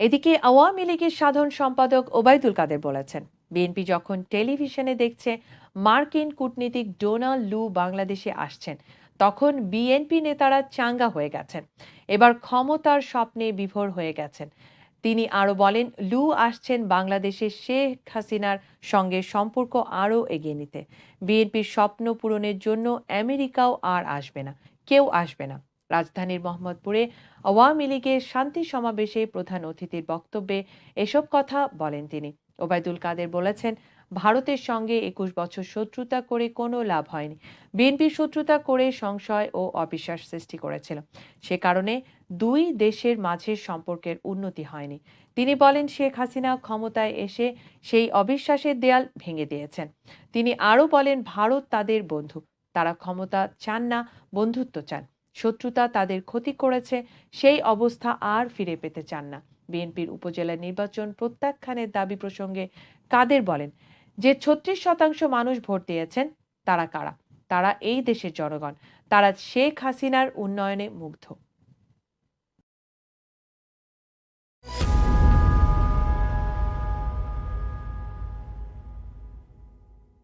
এদিকে আওয়ামী লীগের সাধারণ সম্পাদক ওবায়দুল কাদের বলেছেন, বিএনপি যখন টেলিভিশনে দেখছে মার্কিন কূটনীতিক ডোনাল্ড লু বাংলাদেশে আসছেন, তখন বিএনপি নেতারা চাঙ্গা হয়ে গেছেন। এবার ক্ষমতার স্বপ্নে বিভোর হয়ে গেছেন। তিনি আরও বলেন, লু আসছেন বাংলাদেশে শেখ হাসিনার সঙ্গে সম্পর্ক আরও এগিয়ে নিতে। বিএনপির স্বপ্ন পূরণের জন্য আমেরিকাও আর আসবে না, কেউ আসবে না। রাজধানীর মোহাম্মদপুরে আওয়ামী লীগের শান্তি সমাবেশে প্রধান অতিথির বক্তব্যে এসব কথা বলেন তিনি। ওবায়দুল কাদের বলেছেন, ভারতের সঙ্গে একুশ বছর শত্রুতা করে কোনো লাভ হয়নি। বিএনপি শত্রুতা করে সংশয় ও অবিশ্বাস সৃষ্টি করেছিল। সে কারণে দুই দেশের মাঝের সম্পর্কের উন্নতি হয়নি। তিনি বলেন, শেখ হাসিনা ক্ষমতায় এসে সেই অবিশ্বাসের দেয়াল ভেঙে দিয়েছেন। তিনি আরও বলেন, ভারত তাদের বন্ধু। তারা ক্ষমতা চান না, বন্ধুত্ব চান। শত্রুতা তাদের ক্ষতি করেছে, সেই অবস্থা আর ফিরে পেতে চান না। বিএনপির উপজেলা নির্বাচন প্রত্যাখ্যানের দাবি প্রসঙ্গে কাদের বলেন, যে ছত্রিশ শতাংশ মানুষ ভোট দিয়েছেন, তারা কারা? তারা এই দেশের জনগণ। তারা শেখ হাসিনার উন্নয়নে মুগ্ধ।